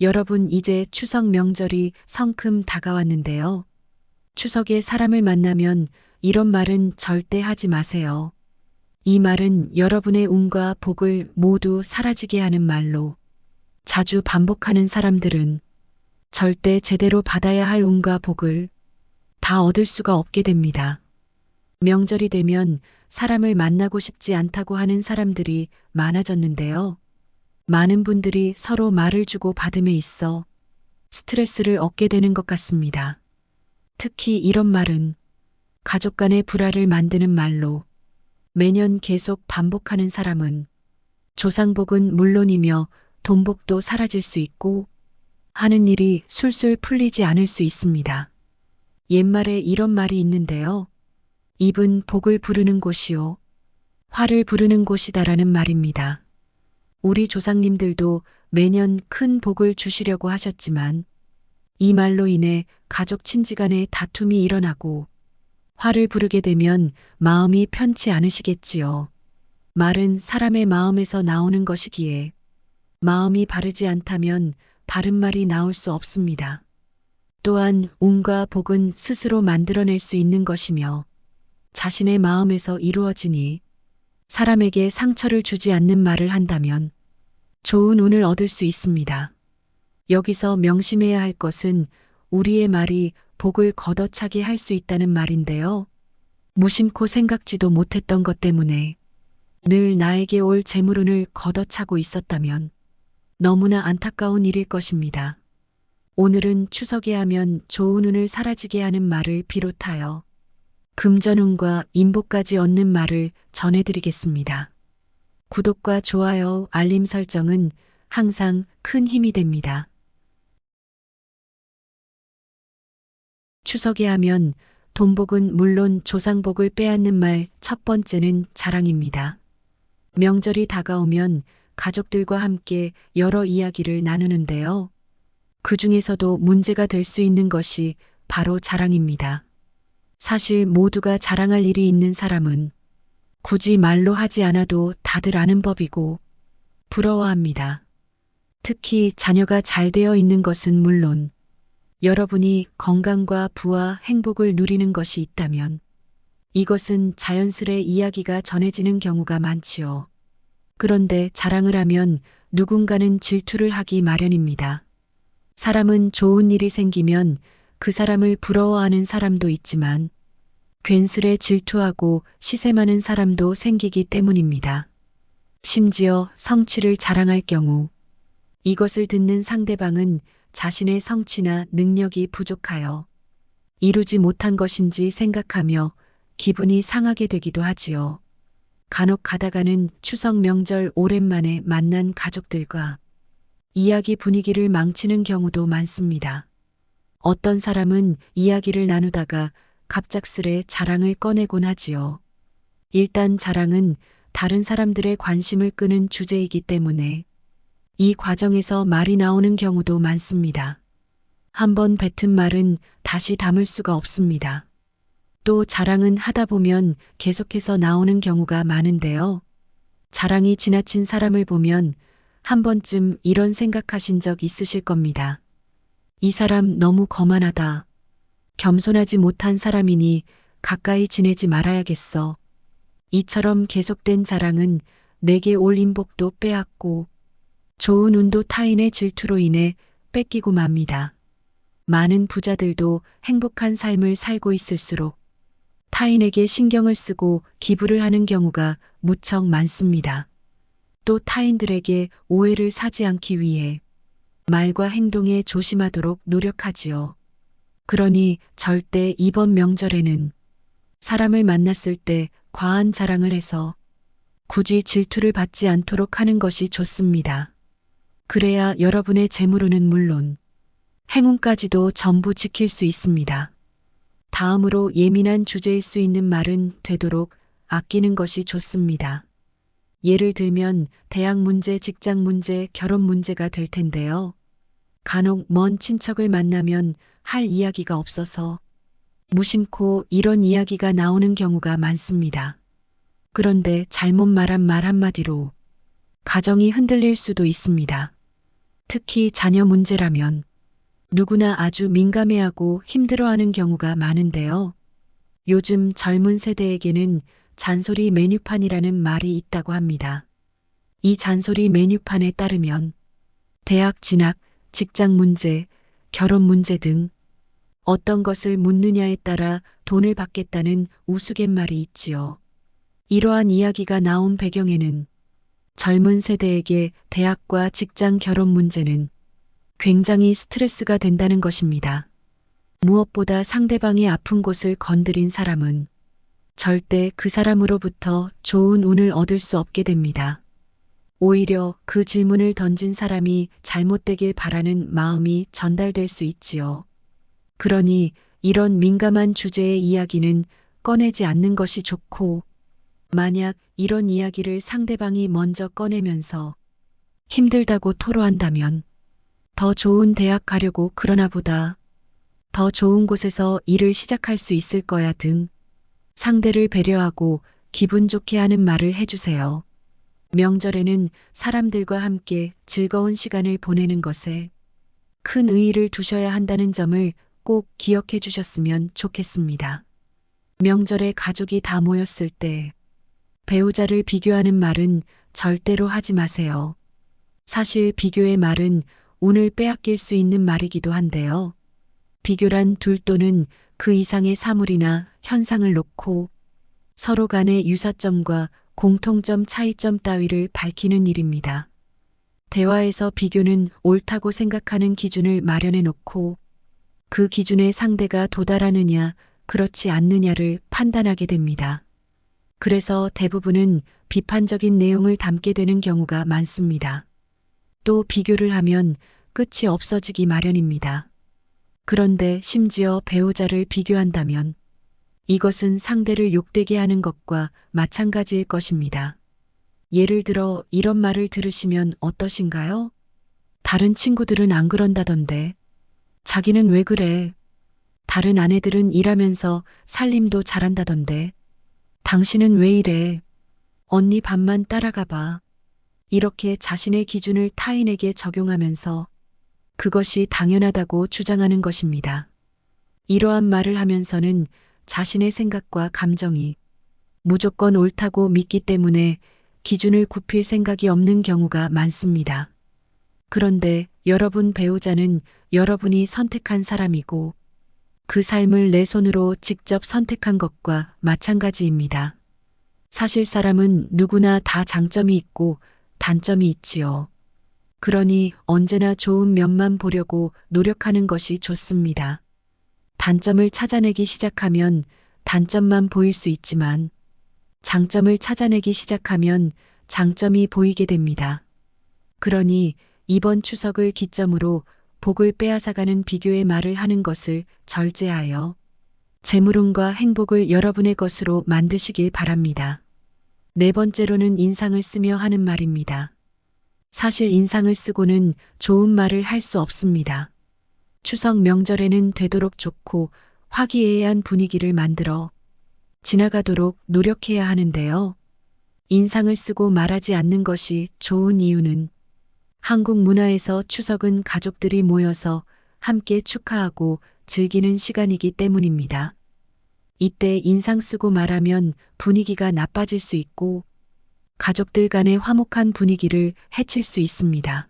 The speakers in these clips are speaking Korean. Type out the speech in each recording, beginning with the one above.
여러분, 이제 추석 명절이 성큼 다가왔는데요. 추석에 사람을 만나면 이런 말은 절대 하지 마세요. 이 말은 여러분의 운과 복을 모두 사라지게 하는 말로 자주 반복하는 사람들은 절대 제대로 받아야 할 운과 복을 다 얻을 수가 없게 됩니다. 명절이 되면 사람을 만나고 싶지 않다고 하는 사람들이 많아졌는데요. 많은 분들이 서로 말을 주고 받음에 있어 스트레스를 얻게 되는 것 같습니다. 특히 이런 말은 가족 간의 불화를 만드는 말로 매년 계속 반복하는 사람은 조상복은 물론이며 돈복도 사라질 수 있고 하는 일이 술술 풀리지 않을 수 있습니다. 옛말에 이런 말이 있는데요. 입은 복을 부르는 곳이요. 화를 부르는 곳이다라는 말입니다. 우리 조상님들도 매년 큰 복을 주시려고 하셨지만 이 말로 인해 가족 친지 간의 다툼이 일어나고 화를 부르게 되면 마음이 편치 않으시겠지요. 말은 사람의 마음에서 나오는 것이기에 마음이 바르지 않다면 바른 말이 나올 수 없습니다. 또한 운과 복은 스스로 만들어낼 수 있는 것이며 자신의 마음에서 이루어지니 사람에게 상처를 주지 않는 말을 한다면 좋은 운을 얻을 수 있습니다. 여기서 명심해야 할 것은 우리의 말이 복을 걷어차게 할 수 있다는 말인데요. 무심코 생각지도 못했던 것 때문에 늘 나에게 올 재물운을 걷어차고 있었다면 너무나 안타까운 일일 것입니다. 오늘은 추석에 하면 좋은 운을 사라지게 하는 말을 비롯하여 금전운과 인복까지 얻는 말을 전해드리겠습니다. 구독과 좋아요, 알림 설정은 항상 큰 힘이 됩니다. 추석에 하면 돈복은 물론 조상복을 빼앗는 말 첫 번째는 자랑입니다. 명절이 다가오면 가족들과 함께 여러 이야기를 나누는데요. 그 중에서도 문제가 될 수 있는 것이 바로 자랑입니다. 사실 모두가 자랑할 일이 있는 사람은 굳이 말로 하지 않아도 다들 아는 법이고 부러워합니다. 특히 자녀가 잘 되어 있는 것은 물론 여러분이 건강과 부와 행복을 누리는 것이 있다면 이것은 자연스레 이야기가 전해지는 경우가 많지요. 그런데 자랑을 하면 누군가는 질투를 하기 마련입니다. 사람은 좋은 일이 생기면 그 사람을 부러워하는 사람도 있지만 괜스레 질투하고 시샘하는 사람도 생기기 때문입니다. 심지어 성취를 자랑할 경우 이것을 듣는 상대방은 자신의 성취나 능력이 부족하여 이루지 못한 것인지 생각하며 기분이 상하게 되기도 하지요. 간혹 가다가는 추석 명절 오랜만에 만난 가족들과 이야기 분위기를 망치는 경우도 많습니다. 어떤 사람은 이야기를 나누다가 갑작스레 자랑을 꺼내곤 하지요. 일단 자랑은 다른 사람들의 관심을 끄는 주제이기 때문에 이 과정에서 말이 나오는 경우도 많습니다. 한번 뱉은 말은 다시 담을 수가 없습니다. 또 자랑은 하다 보면 계속해서 나오는 경우가 많은데요. 자랑이 지나친 사람을 보면 한 번쯤 이런 생각하신 적 있으실 겁니다. 이 사람 너무 거만하다. 겸손하지 못한 사람이니 가까이 지내지 말아야겠어. 이처럼 계속된 자랑은 내게 올 인복도 빼앗고 좋은 운도 타인의 질투로 인해 뺏기고 맙니다. 많은 부자들도 행복한 삶을 살고 있을수록 타인에게 신경을 쓰고 기부를 하는 경우가 무척 많습니다. 또 타인들에게 오해를 사지 않기 위해 말과 행동에 조심하도록 노력하지요. 그러니 절대 이번 명절에는 사람을 만났을 때 과한 자랑을 해서 굳이 질투를 받지 않도록 하는 것이 좋습니다. 그래야 여러분의 재물운은 물론 행운까지도 전부 지킬 수 있습니다. 다음으로 예민한 주제일 수 있는 말은 되도록 아끼는 것이 좋습니다. 예를 들면 대학 문제, 직장 문제, 결혼 문제가 될 텐데요. 간혹 먼 친척을 만나면 할 이야기가 없어서 무심코 이런 이야기가 나오는 경우가 많습니다. 그런데 잘못 말한 말 한마디로 가정이 흔들릴 수도 있습니다. 특히 자녀 문제라면 누구나 아주 민감해하고 힘들어하는 경우가 많은데요. 요즘 젊은 세대에게는 잔소리 메뉴판이라는 말이 있다고 합니다. 이 잔소리 메뉴판에 따르면 대학 진학, 직장 문제, 결혼 문제 등 어떤 것을 묻느냐에 따라 돈을 받겠다는 우스갯말이 있지요. 이러한 이야기가 나온 배경에는 젊은 세대에게 대학과 직장 결혼 문제는 굉장히 스트레스가 된다는 것입니다. 무엇보다 상대방이 아픈 곳을 건드린 사람은 절대 그 사람으로부터 좋은 운을 얻을 수 없게 됩니다. 오히려 그 질문을 던진 사람이 잘못되길 바라는 마음이 전달될 수 있지요. 그러니 이런 민감한 주제의 이야기는 꺼내지 않는 것이 좋고, 만약 이런 이야기를 상대방이 먼저 꺼내면서 힘들다고 토로한다면 더 좋은 대학 가려고 그러나 보다 더 좋은 곳에서 일을 시작할 수 있을 거야 등 상대를 배려하고 기분 좋게 하는 말을 해주세요. 명절에는 사람들과 함께 즐거운 시간을 보내는 것에 큰 의의를 두셔야 한다는 점을 꼭 기억해 주셨으면 좋겠습니다. 명절에 가족이 다 모였을 때 배우자를 비교하는 말은 절대로 하지 마세요. 사실 비교의 말은 운을 빼앗길 수 있는 말이기도 한데요. 비교란 둘 또는 그 이상의 사물이나 현상을 놓고 서로 간의 유사점과 공통점 차이점 따위를 밝히는 일입니다. 대화에서 비교는 옳다고 생각하는 기준을 마련해 놓고 그 기준에 상대가 도달하느냐, 그렇지 않느냐를 판단하게 됩니다. 그래서 대부분은 비판적인 내용을 담게 되는 경우가 많습니다. 또 비교를 하면 끝이 없어지기 마련입니다. 그런데 심지어 배우자를 비교한다면 이것은 상대를 욕되게 하는 것과 마찬가지일 것입니다. 예를 들어 이런 말을 들으시면 어떠신가요? 다른 친구들은 안 그런다던데. 자기는 왜 그래? 다른 아내들은 일하면서 살림도 잘한다던데. 당신은 왜 이래? 언니 밥만 따라가 봐. 이렇게 자신의 기준을 타인에게 적용하면서 그것이 당연하다고 주장하는 것입니다. 이러한 말을 하면서는 자신의 생각과 감정이 무조건 옳다고 믿기 때문에 기준을 굽힐 생각이 없는 경우가 많습니다. 그런데 여러분 배우자는 여러분이 선택한 사람이고 그 삶을 내 손으로 직접 선택한 것과 마찬가지입니다. 사실 사람은 누구나 다 장점이 있고 단점이 있지요. 그러니 언제나 좋은 면만 보려고 노력하는 것이 좋습니다. 단점을 찾아내기 시작하면 단점만 보일 수 있지만 장점을 찾아내기 시작하면 장점이 보이게 됩니다. 그러니 이번 추석을 기점으로 복을 빼앗아가는 비교의 말을 하는 것을 절제하여 재물운과 행복을 여러분의 것으로 만드시길 바랍니다. 네 번째로는 인상을 쓰며 하는 말입니다. 사실 인상을 쓰고는 좋은 말을 할 수 없습니다. 추석 명절에는 되도록 좋고 화기애애한 분위기를 만들어 지나가도록 노력해야 하는데요. 인상을 쓰고 말하지 않는 것이 좋은 이유는 한국 문화에서 추석은 가족들이 모여서 함께 축하하고 즐기는 시간이기 때문입니다. 이때 인상 쓰고 말하면 분위기가 나빠질 수 있고 가족들 간의 화목한 분위기를 해칠 수 있습니다.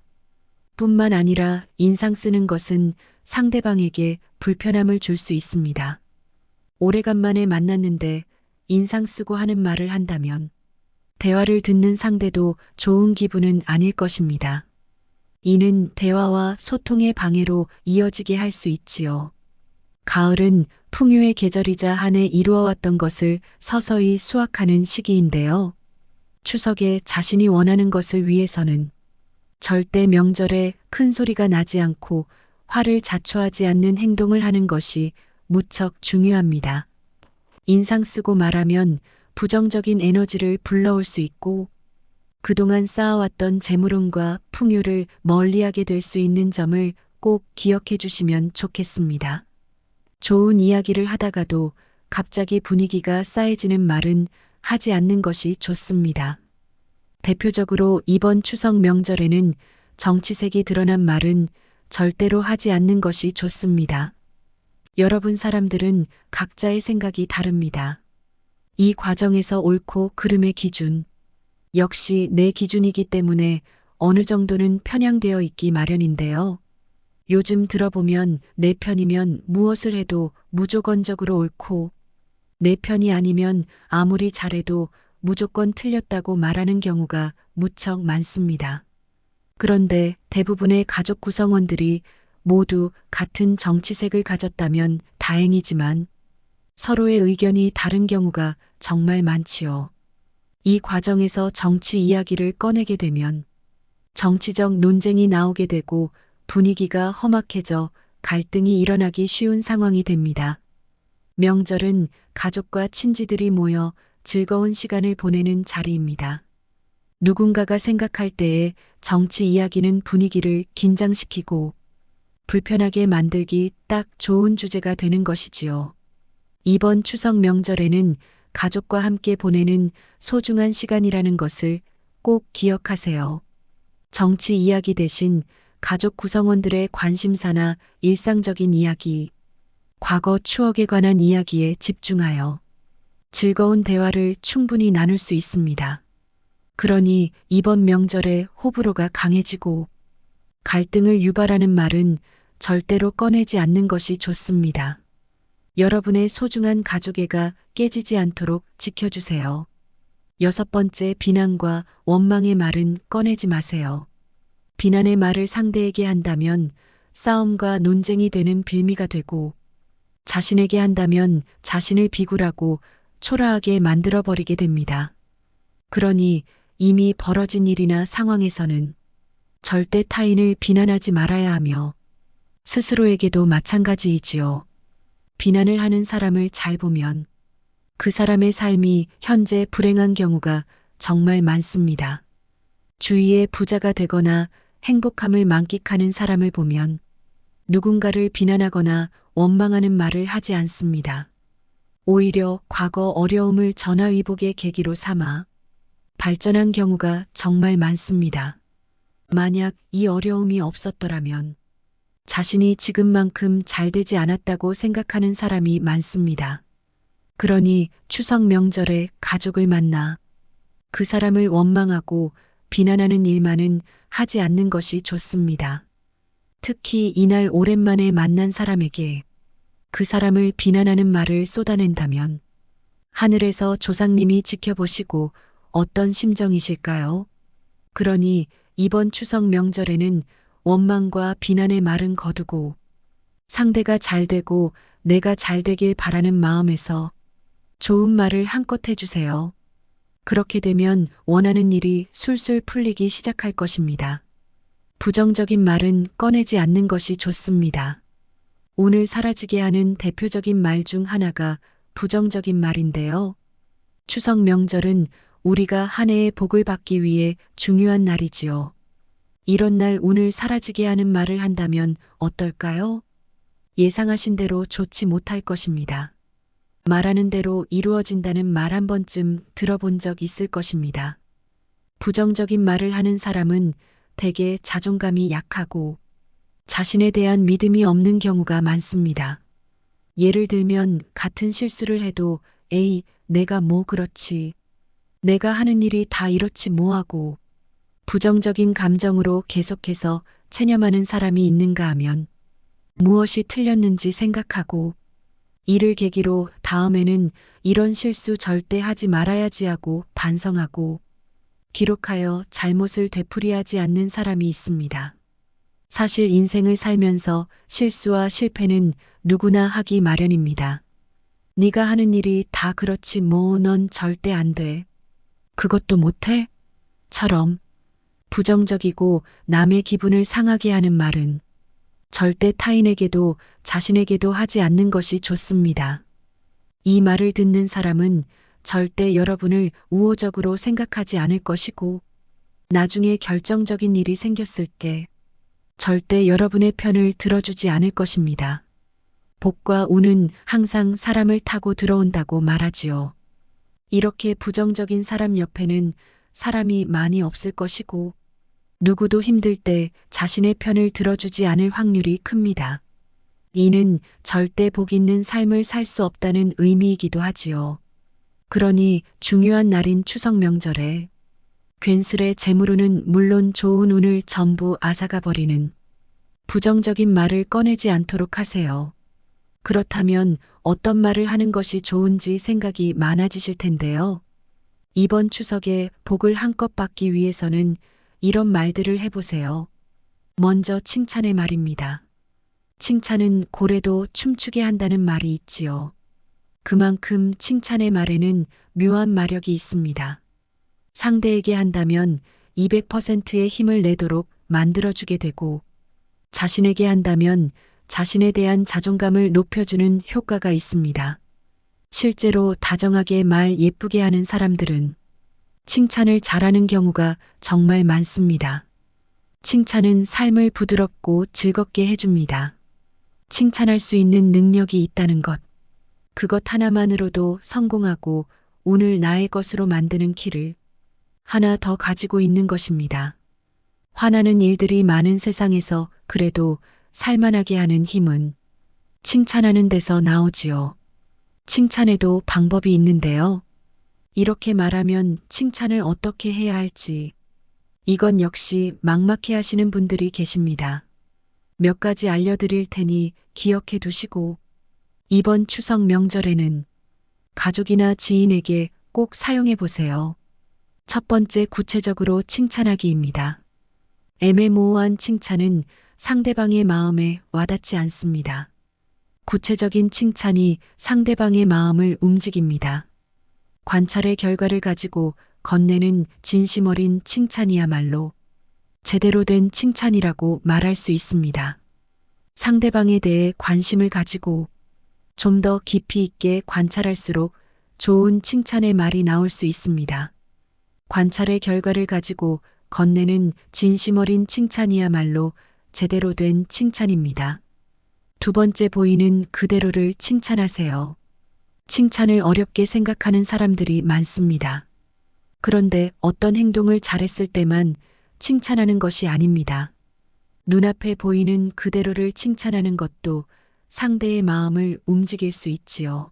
뿐만 아니라 인상 쓰는 것은 상대방에게 불편함을 줄 수 있습니다. 오래간만에 만났는데 인상 쓰고 하는 말을 한다면 대화를 듣는 상대도 좋은 기분은 아닐 것입니다. 이는 대화와 소통의 방해로 이어지게 할 수 있지요. 가을은 풍요의 계절이자 한 해 이루어왔던 것을 서서히 수확하는 시기인데요. 추석에 자신이 원하는 것을 위해서는 절대 명절에 큰 소리가 나지 않고 화를 자초하지 않는 행동을 하는 것이 무척 중요합니다. 인상 쓰고 말하면 부정적인 에너지를 불러올 수 있고 그동안 쌓아왔던 재물운과 풍요를 멀리하게 될 수 있는 점을 꼭 기억해 주시면 좋겠습니다. 좋은 이야기를 하다가도 갑자기 분위기가 쌓여지는 말은 하지 않는 것이 좋습니다. 대표적으로 이번 추석 명절에는 정치색이 드러난 말은 절대로 하지 않는 것이 좋습니다. 여러분 사람들은 각자의 생각이 다릅니다. 이 과정에서 옳고 그름의 기준, 역시 내 기준이기 때문에 어느 정도는 편향되어 있기 마련인데요. 요즘 들어보면 내 편이면 무엇을 해도 무조건적으로 옳고 내 편이 아니면 아무리 잘해도 무조건 틀렸다고 말하는 경우가 무척 많습니다. 그런데 대부분의 가족 구성원들이 모두 같은 정치색을 가졌다면 다행이지만 서로의 의견이 다른 경우가 정말 많지요. 이 과정에서 정치 이야기를 꺼내게 되면 정치적 논쟁이 나오게 되고 분위기가 험악해져 갈등이 일어나기 쉬운 상황이 됩니다. 명절은 가족과 친지들이 모여 즐거운 시간을 보내는 자리입니다. 누군가가 생각할 때에 정치 이야기는 분위기를 긴장시키고 불편하게 만들기 딱 좋은 주제가 되는 것이지요. 이번 추석 명절에는 가족과 함께 보내는 소중한 시간이라는 것을 꼭 기억하세요. 정치 이야기 대신 가족 구성원들의 관심사나 일상적인 이야기, 과거 추억에 관한 이야기에 집중하여 즐거운 대화를 충분히 나눌 수 있습니다. 그러니 이번 명절에 호불호가 강해지고 갈등을 유발하는 말은 절대로 꺼내지 않는 것이 좋습니다. 여러분의 소중한 가족애가 깨지지 않도록 지켜주세요. 여섯 번째 비난과 원망의 말은 꺼내지 마세요. 비난의 말을 상대에게 한다면 싸움과 논쟁이 되는 빌미가 되고 자신에게 한다면 자신을 비굴하고 초라하게 만들어버리게 됩니다. 그러니 이미 벌어진 일이나 상황에서는 절대 타인을 비난하지 말아야 하며 스스로에게도 마찬가지이지요. 비난을 하는 사람을 잘 보면 그 사람의 삶이 현재 불행한 경우가 정말 많습니다. 주위에 부자가 되거나 행복함을 만끽하는 사람을 보면 누군가를 비난하거나 원망하는 말을 하지 않습니다. 오히려 과거 어려움을 전화위복의 계기로 삼아 발전한 경우가 정말 많습니다. 만약 이 어려움이 없었더라면 자신이 지금만큼 잘 되지 않았다고 생각하는 사람이 많습니다. 그러니 추석 명절에 가족을 만나 그 사람을 원망하고 비난하는 일만은 하지 않는 것이 좋습니다. 특히 이날 오랜만에 만난 사람에게 그 사람을 비난하는 말을 쏟아낸다면 하늘에서 조상님이 지켜보시고 어떤 심정이실까요? 그러니 이번 추석 명절에는 원망과 비난의 말은 거두고 상대가 잘 되고 내가 잘 되길 바라는 마음에서 좋은 말을 한껏 해주세요. 그렇게 되면 원하는 일이 술술 풀리기 시작할 것입니다. 부정적인 말은 꺼내지 않는 것이 좋습니다. 오늘 사라지게 하는 대표적인 말 중 하나가 부정적인 말인데요. 추석 명절은 우리가 한 해의 복을 받기 위해 중요한 날이지요. 이런 날 오늘 사라지게 하는 말을 한다면 어떨까요? 예상하신 대로 좋지 못할 것입니다. 말하는 대로 이루어진다는 말 한 번쯤 들어본 적 있을 것입니다. 부정적인 말을 하는 사람은 대개 자존감이 약하고 자신에 대한 믿음이 없는 경우가 많습니다. 예를 들면 같은 실수를 해도 에이, 내가 뭐 그렇지. 내가 하는 일이 다 이렇지 뭐하고 부정적인 감정으로 계속해서 체념하는 사람이 있는가 하면 무엇이 틀렸는지 생각하고 이를 계기로 다음에는 이런 실수 절대 하지 말아야지 하고 반성하고 기록하여 잘못을 되풀이하지 않는 사람이 있습니다. 사실 인생을 살면서 실수와 실패는 누구나 하기 마련입니다. 네가 하는 일이 다 그렇지 뭐 넌 절대 안 돼. 그것도 못해? 처럼 부정적이고 남의 기분을 상하게 하는 말은 절대 타인에게도 자신에게도 하지 않는 것이 좋습니다. 이 말을 듣는 사람은 절대 여러분을 우호적으로 생각하지 않을 것이고 나중에 결정적인 일이 생겼을 때 절대 여러분의 편을 들어주지 않을 것입니다. 복과 운은 항상 사람을 타고 들어온다고 말하지요. 이렇게 부정적인 사람 옆에는 사람이 많이 없을 것이고 누구도 힘들 때 자신의 편을 들어주지 않을 확률이 큽니다. 이는 절대 복 있는 삶을 살 수 없다는 의미이기도 하지요. 그러니 중요한 날인 추석 명절에 괜스레 재물운은 물론 좋은 운을 전부 앗아가 버리는 부정적인 말을 꺼내지 않도록 하세요. 그렇다면 어떤 말을 하는 것이 좋은지 생각이 많아지실 텐데요. 이번 추석에 복을 한껏 받기 위해서는 이런 말들을 해보세요. 먼저 칭찬의 말입니다. 칭찬은 고래도 춤추게 한다는 말이 있지요. 그만큼 칭찬의 말에는 묘한 마력이 있습니다. 상대에게 한다면 200%의 힘을 내도록 만들어주게 되고 자신에게 한다면 자신에 대한 자존감을 높여주는 효과가 있습니다. 실제로 다정하게 말 예쁘게 하는 사람들은 칭찬을 잘하는 경우가 정말 많습니다. 칭찬은 삶을 부드럽고 즐겁게 해줍니다. 칭찬할 수 있는 능력이 있다는 것. 그것 하나만으로도 성공하고 운을 나의 것으로 만드는 키를 하나 더 가지고 있는 것입니다. 화나는 일들이 많은 세상에서 그래도 살만하게 하는 힘은 칭찬하는 데서 나오지요. 칭찬에도 방법이 있는데요. 이렇게 말하면 칭찬을 어떻게 해야 할지 이건 역시 막막해 하시는 분들이 계십니다. 몇 가지 알려드릴 테니 기억해 두시고 이번 추석 명절에는 가족이나 지인에게 꼭 사용해 보세요. 첫 번째 구체적으로 칭찬하기입니다. 애매모호한 칭찬은 상대방의 마음에 와닿지 않습니다. 구체적인 칭찬이 상대방의 마음을 움직입니다. 관찰의 결과를 가지고 건네는 진심 어린 칭찬이야말로 제대로 된 칭찬이라고 말할 수 있습니다. 상대방에 대해 관심을 가지고 좀 더 깊이 있게 관찰할수록 좋은 칭찬의 말이 나올 수 있습니다. 관찰의 결과를 가지고 건네는 진심 어린 칭찬이야말로 제대로 된 칭찬입니다. 두 번째 보이는 그대로를 칭찬하세요. 칭찬을 어렵게 생각하는 사람들이 많습니다. 그런데 어떤 행동을 잘했을 때만 칭찬하는 것이 아닙니다. 눈앞에 보이는 그대로를 칭찬하는 것도 상대의 마음을 움직일 수 있지요.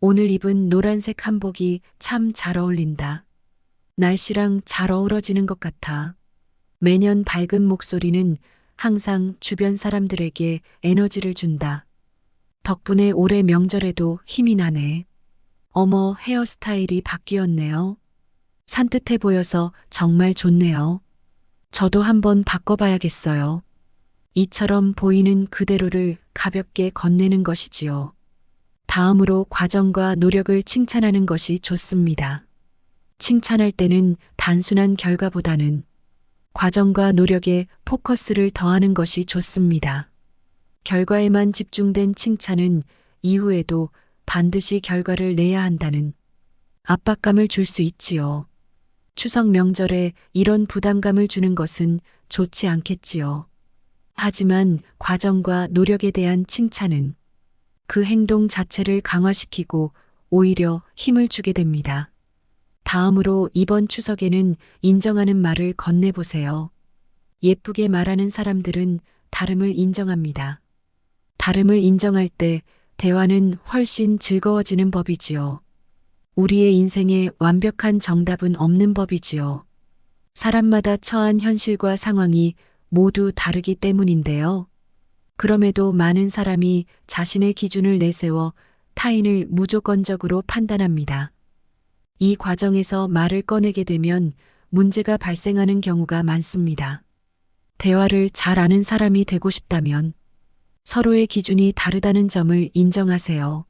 오늘 입은 노란색 한복이 참 잘 어울린다. 날씨랑 잘 어우러지는 것 같아. 매년 밝은 목소리는 항상 주변 사람들에게 에너지를 준다. 덕분에 올해 명절에도 힘이 나네. 어머, 헤어스타일이 바뀌었네요. 산뜻해 보여서 정말 좋네요. 저도 한번 바꿔봐야겠어요. 이처럼 보이는 그대로를 가볍게 건네는 것이지요. 다음으로 과정과 노력을 칭찬하는 것이 좋습니다. 칭찬할 때는 단순한 결과보다는 과정과 노력에 포커스를 더하는 것이 좋습니다. 결과에만 집중된 칭찬은 이후에도 반드시 결과를 내야 한다는 압박감을 줄 수 있지요. 추석 명절에 이런 부담감을 주는 것은 좋지 않겠지요. 하지만 과정과 노력에 대한 칭찬은 그 행동 자체를 강화시키고 오히려 힘을 주게 됩니다. 다음으로 이번 추석에는 인정하는 말을 건네보세요. 예쁘게 말하는 사람들은 다름을 인정합니다. 다름을 인정할 때 대화는 훨씬 즐거워지는 법이지요. 우리의 인생에 완벽한 정답은 없는 법이지요. 사람마다 처한 현실과 상황이 모두 다르기 때문인데요. 그럼에도 많은 사람이 자신의 기준을 내세워 타인을 무조건적으로 판단합니다. 이 과정에서 말을 꺼내게 되면 문제가 발생하는 경우가 많습니다. 대화를 잘 아는 사람이 되고 싶다면 서로의 기준이 다르다는 점을 인정하세요.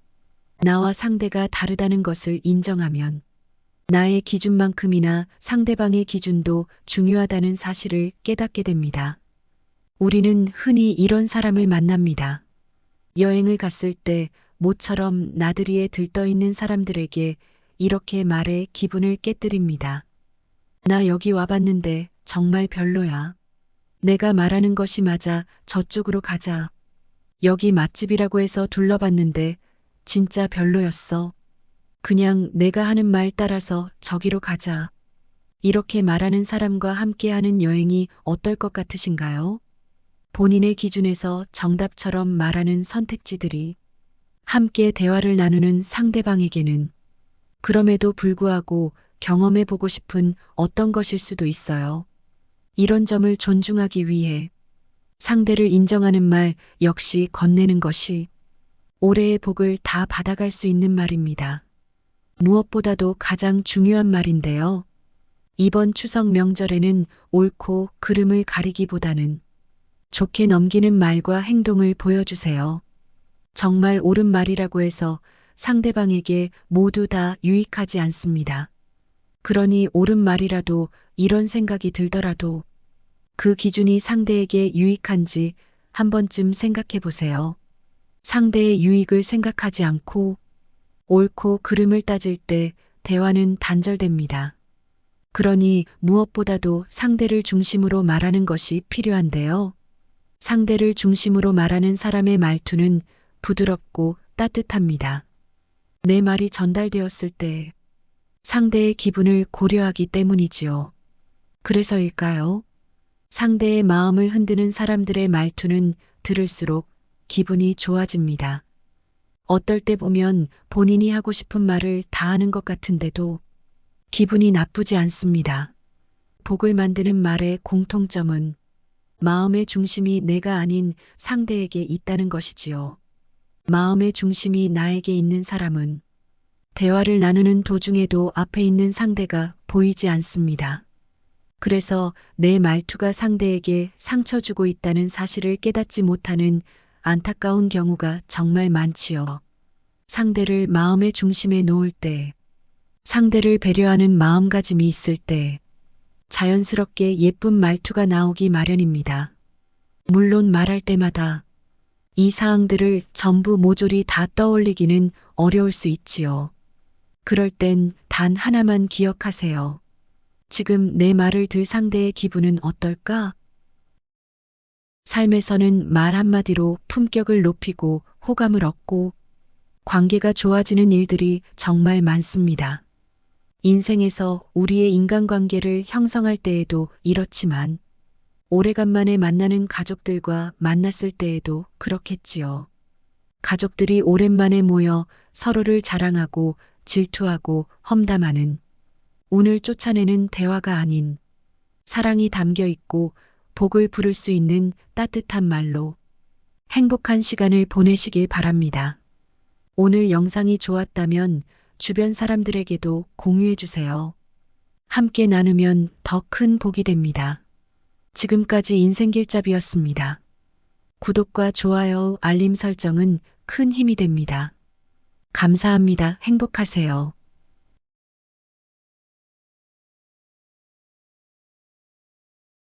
나와 상대가 다르다는 것을 인정하면 나의 기준만큼이나 상대방의 기준도 중요하다는 사실을 깨닫게 됩니다. 우리는 흔히 이런 사람을 만납니다. 여행을 갔을 때 모처럼 나들이에 들떠 있는 사람들에게 이렇게 말해 기분을 깨뜨립니다. 나 여기 와봤는데 정말 별로야. 내가 말하는 것이 맞아 저쪽으로 가자. 여기 맛집이라고 해서 둘러봤는데 진짜 별로였어. 그냥 내가 하는 말 따라서 저기로 가자. 이렇게 말하는 사람과 함께하는 여행이 어떨 것 같으신가요? 본인의 기준에서 정답처럼 말하는 선택지들이 함께 대화를 나누는 상대방에게는 그럼에도 불구하고 경험해 보고 싶은 어떤 것일 수도 있어요. 이런 점을 존중하기 위해 상대를 인정하는 말 역시 건네는 것이 올해의 복을 다 받아갈 수 있는 말입니다. 무엇보다도 가장 중요한 말인데요. 이번 추석 명절에는 옳고 그름을 가리기보다는 좋게 넘기는 말과 행동을 보여주세요. 정말 옳은 말이라고 해서 상대방에게 모두 다 유익하지 않습니다. 그러니 옳은 말이라도 이런 생각이 들더라도 그 기준이 상대에게 유익한지 한 번쯤 생각해 보세요. 상대의 유익을 생각하지 않고 옳고 그름을 따질 때 대화는 단절됩니다. 그러니 무엇보다도 상대를 중심으로 말하는 것이 필요한데요. 상대를 중심으로 말하는 사람의 말투는 부드럽고 따뜻합니다. 내 말이 전달되었을 때 상대의 기분을 고려하기 때문이지요. 그래서일까요? 상대의 마음을 흔드는 사람들의 말투는 들을수록 기분이 좋아집니다. 어떨 때 보면 본인이 하고 싶은 말을 다 하는 것 같은데도 기분이 나쁘지 않습니다. 복을 만드는 말의 공통점은 마음의 중심이 내가 아닌 상대에게 있다는 것이지요. 마음의 중심이 나에게 있는 사람은 대화를 나누는 도중에도 앞에 있는 상대가 보이지 않습니다. 그래서 내 말투가 상대에게 상처 주고 있다는 사실을 깨닫지 못하는 안타까운 경우가 정말 많지요. 상대를 마음의 중심에 놓을 때, 상대를 배려하는 마음가짐이 있을 때, 자연스럽게 예쁜 말투가 나오기 마련입니다. 물론 말할 때마다 이 사항들을 전부 모조리 다 떠올리기는 어려울 수 있지요. 그럴 땐 단 하나만 기억하세요. 지금 내 말을 들 상대의 기분은 어떨까? 삶에서는 말 한마디로 품격을 높이고 호감을 얻고 관계가 좋아지는 일들이 정말 많습니다. 인생에서 우리의 인간관계를 형성할 때에도 이렇지만 오래간만에 만나는 가족들과 만났을 때에도 그렇겠지요. 가족들이 오랜만에 모여 서로를 자랑하고 질투하고 험담하는 운을 쫓아내는 대화가 아닌 사랑이 담겨 있고 복을 부를 수 있는 따뜻한 말로 행복한 시간을 보내시길 바랍니다. 오늘 영상이 좋았다면 주변 사람들에게도 공유해 주세요. 함께 나누면 더 큰 복이 됩니다. 지금까지 인생길잡이였습니다. 구독과 좋아요, 알림 설정은 큰 힘이 됩니다. 감사합니다. 행복하세요.